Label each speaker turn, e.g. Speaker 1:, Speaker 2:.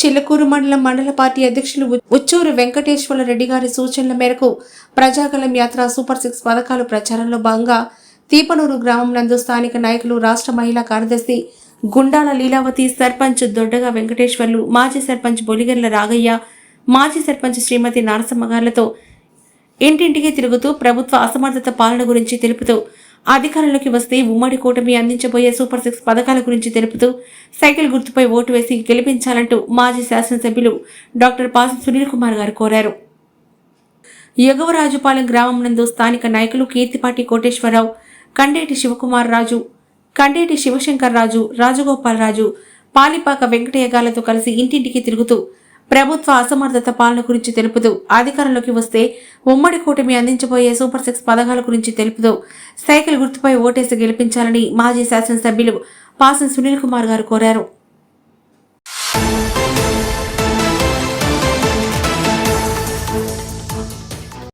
Speaker 1: చిల్లకూరు మండలం మండల పార్టీ అధ్యక్షులు ఉచ్చూరు వెంకటేశ్వర రెడ్డి గారి సూచనల మేరకు ప్రజాగలం యాత్ర సూపర్ సిక్స్ పథకాలు ప్రచారంలో భాగంగా తీపనూరు గ్రామం నందు స్థానిక నాయకులు రాష్ట్ర మహిళా కార్యదర్శి గుండాల లీలావతి సర్పంచ్ దొడ్డగా వెంకటేశ్వర్లు మాజీ సర్పంచ్ బొలిగెర్ల రాగయ్య మాజీ సర్పంచ్ శ్రీమతి నారసమ్మ గారులతో ఇంటింటికి తిరుగుతూ ప్రభుత్వ అసమర్థత పాలన గురించి తెలుపుతూ అధికారంలోకి వస్తే ఉమ్మడి కూటమి అందించబోయే సూపర్ సిక్స్ పథకాల గురించి తెలుపుతూ సైకిల్ గుర్తుపై ఓటు వేసి గెలిపించాలంటూ మాజీ శాసనసభ్యులు డాక్టర్ పాసి సునీల్ కుమార్ గారు కోరారు. యగవరాజుపాలెం గ్రామం నందు స్థానిక నాయకులు కీర్తిపాటి కోటేశ్వరరావు కండేటి శివకుమార్ రాజు కండేటి శివశంకర్ రాజు రాజగోపాల్ రాజు పాలిపాక వెంకటయ్య గాలతో కలిసి ఇంటింటికి తిరుగుతూ ప్రభుత్వ అసమర్థత పాలన గురించి తెలుపుతూ అధికారంలోకి వస్తే ఉమ్మడి కూటమి అందించబోయే సూపర్ సిక్స్ పథకాల గురించి తెలుపుతూ సైకిల్ గుర్తుపై ఓటేసి గెలిపించాలని మాజీ శాసనసభ్యులు పాసం సునీల్ కుమార్ గారు కోరారు.